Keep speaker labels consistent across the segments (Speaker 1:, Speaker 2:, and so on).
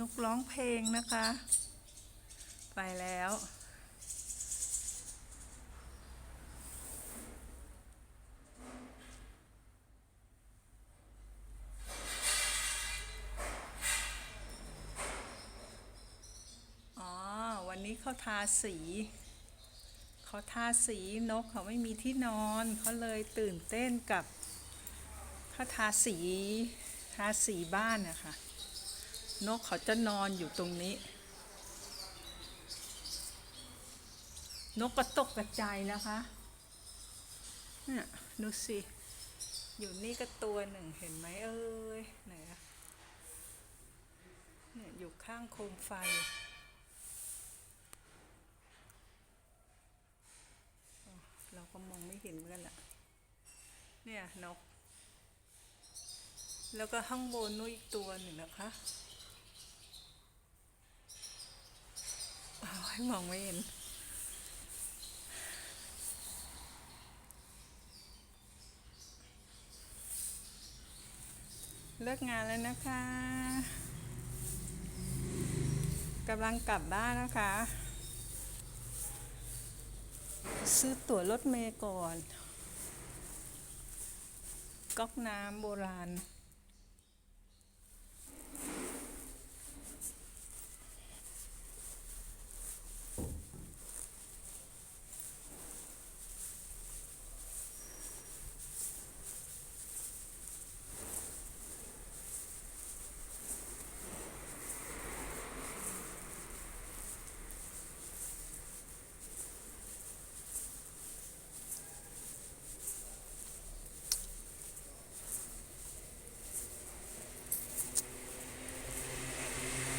Speaker 1: นกร้องเพลงนะคะ ไปแล้ว อ๋อ วันนี้เขาทาสีเขาทาสีนกเขาไม่มีที่นอนเขาเลยตื่นเต้นกับเขาทาสี ทาสีบ้านนะคะ นกเขาจะนอนอยู่ตรงนี้ นกกระตกกระจายนะคะเนี่ยดูสิ อยู่นี่ก็ตัวหนึ่งเห็นไหมเอ้ยไหนอะเนี่ยอยู่ข้างโคมไฟเราก็มองไม่เห็นเหมือนกันละเนี่ยนก แล้วก็ข้างบนนู้นอีกตัวหนึ่งนะคะ โอ้ยมองไม่เห็น เลิกงานแล้วนะคะกำลังกลับบ้านนะคะ ซื้อตั๋วรถเมย์ก่อน ก๊อกน้ำโบราณ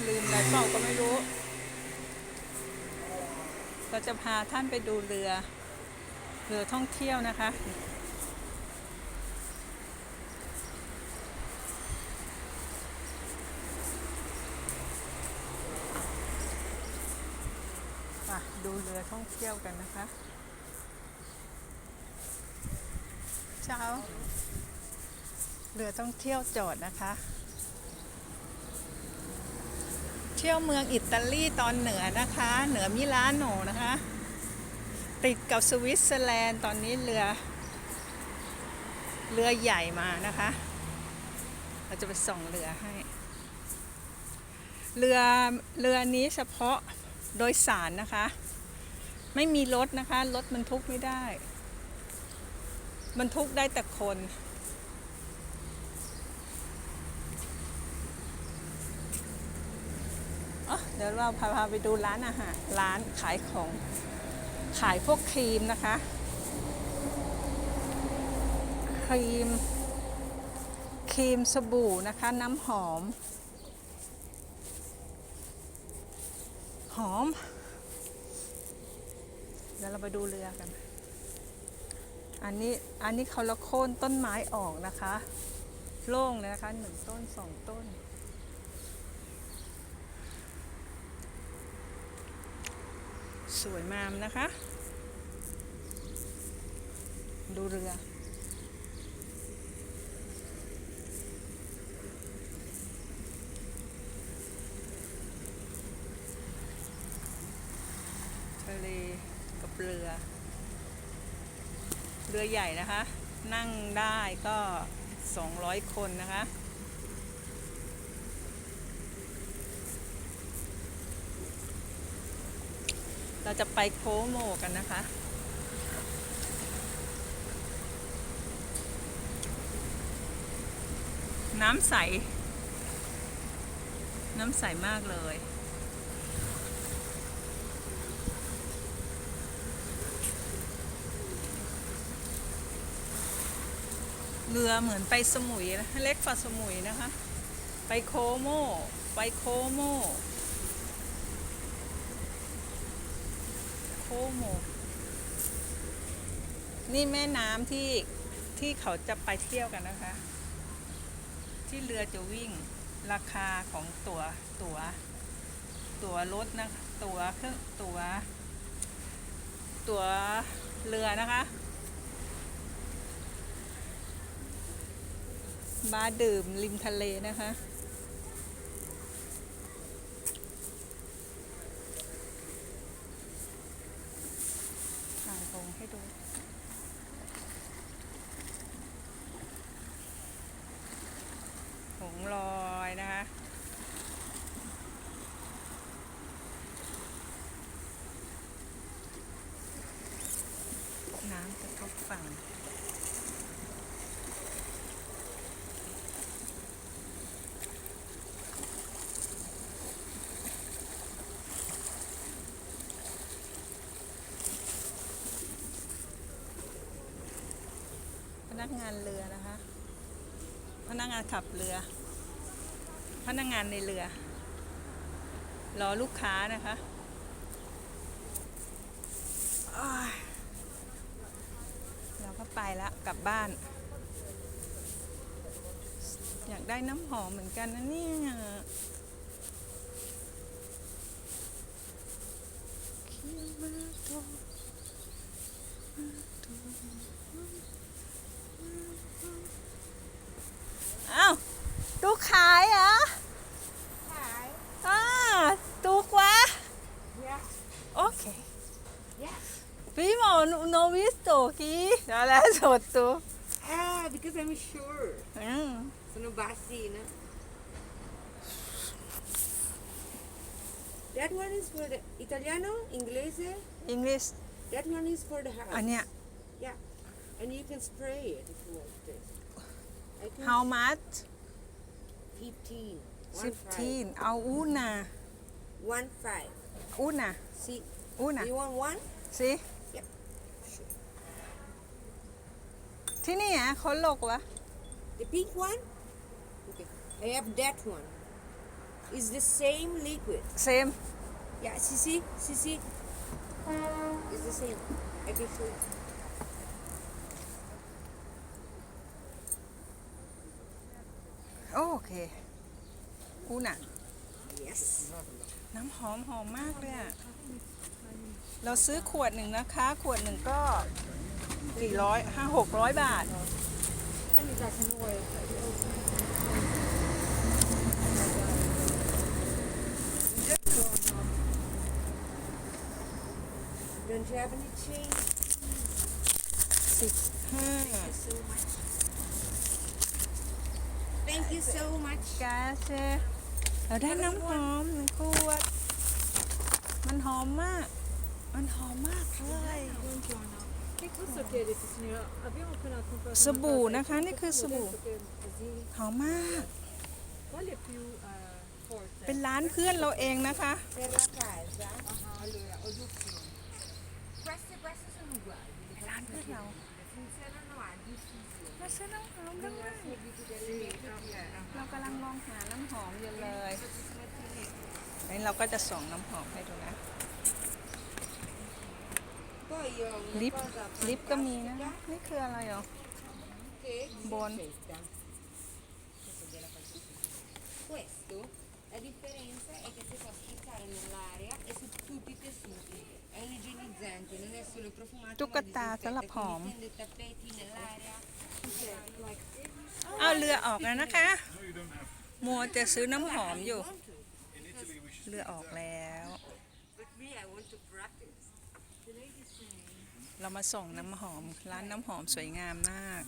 Speaker 1: ลืมอะ ไรเปล่าก็ไม่รู้ เราจะพาท่านไปดูเรือ เรือท่องเที่ยวนะคะมาดูเรือท่องเที่ยวกันนะคะ เช้า เรือท่องเที่ยวจอดนะคะ เที่ยวเมืองอิตาลีตอนเหนือนะคะ เหนือมิลานโนนะคะ ติดกับสวิตเซอร์แลนด์ตอนนี้เรือ เรือใหญ่มานะคะ เราจะไปส่องเรือให้ เรือเรือนี้เฉพาะโดยสารนะคะ ไม่มีรถนะคะ รถบรรทุกไม่ได้ บรรทุกได้แต่คน อะเดี๋ยวเราพาพาไปดูร้านอาหารร้านขายของ ขายพวกครีมนะคะ ครีม ครีมสบู่นะคะ น้ำหอม หอม เดี๋ยวเราไปดูเรือกัน อันนี้อันนี้เขาละโค่นต้นไม้ออกนะคะ โล่งเลยนะคะหนึ่งต้นสองต้น สวยงามนะคะ ดูเรือ ทะเลกับเรือ เรือใหญ่นะคะ นั่งได้ก็ 200 คนนะคะ เราจะไปโคโมกันนะคะ น้ำใส น้ำใสมากเลยเรือเหมือนไปสมุยเล็กกว่าสมุยนะคะ ไปโคโม ไปโคโม โมนี่แม่น้ำที่ที่เขาจะไปเที่ยวกันนะคะ ที่เรือจะวิ่งราคาของตัว๋วตัว๋วตั๋วรถนะคะตั๋วเครื่องตั๋วตั๋วเรือนะคะมาดื่มริมทะเลนะคะูหงลอยนะคะ น้ำกระทบฝั่งักงานเรือนะคะ พนักงานขับเรือ พนักงานในเรือ รอลูกค้านะคะเราก็ไปละกลับบ้าน อยากได้น้ำหอมเหมือนกันนะเนี่ยคิมาโตอ้
Speaker 2: sure
Speaker 1: Mm.
Speaker 2: sono bassi no that one is for the italiano inglese
Speaker 1: English
Speaker 2: that one is for the house
Speaker 1: อันเนี้ย
Speaker 2: yeah and you can spray it if you want this I think
Speaker 1: how much
Speaker 2: 15 One five.
Speaker 1: 15 เอาอูนา
Speaker 2: one five
Speaker 1: อูนา
Speaker 2: see
Speaker 1: อูนา
Speaker 2: you want one
Speaker 1: สิ
Speaker 2: Yep. Sure.
Speaker 1: ที่นี่อ่ะเขาลกวะ
Speaker 2: The pink one? Okay. I have that one. It's the same liquid.
Speaker 1: same
Speaker 2: Yeah, see, see, see, see. It's the same. I can show you.
Speaker 1: โอเคอูนา
Speaker 2: Yes.
Speaker 1: น้ำหอมหอมมากเลยอะเราซื้อขวดหนึ่งนะคะ ขวดหนึ่งก็กี่ร้อยห้าหกร้อยบาท
Speaker 2: Don't you have any change?
Speaker 1: สิบห้า
Speaker 2: So much. Thank you so much.
Speaker 1: กาเซเราได้น้ำหอมหนึ่งขวด มันหอมมาก มันหอมมากเลย สบู่นะคะนี่คือสบู่หอมมาก เป็นร้านเพื่อนเราเองนะคะร้านเพื่อนเรา
Speaker 2: เรา
Speaker 1: ซื้อน้ำหอมด้วยเรากำลังมองหาน้ำหอมอยู่เลยนี่เราก็จะส่องน้ำหอมให้ดูนะ ลิ
Speaker 2: ป
Speaker 1: ลิปก็มีนะนี่คืออะไรหรอ
Speaker 2: บนล
Speaker 1: ตุ๊กตาสลับหอมเอาเรือออกแล้วนะคะ มัวจะซื้อน้ำหอมอยู่ เรือออกแล้ว เรามาส่งน้ำหอม ร้านน้ำหอมสวยงามมาก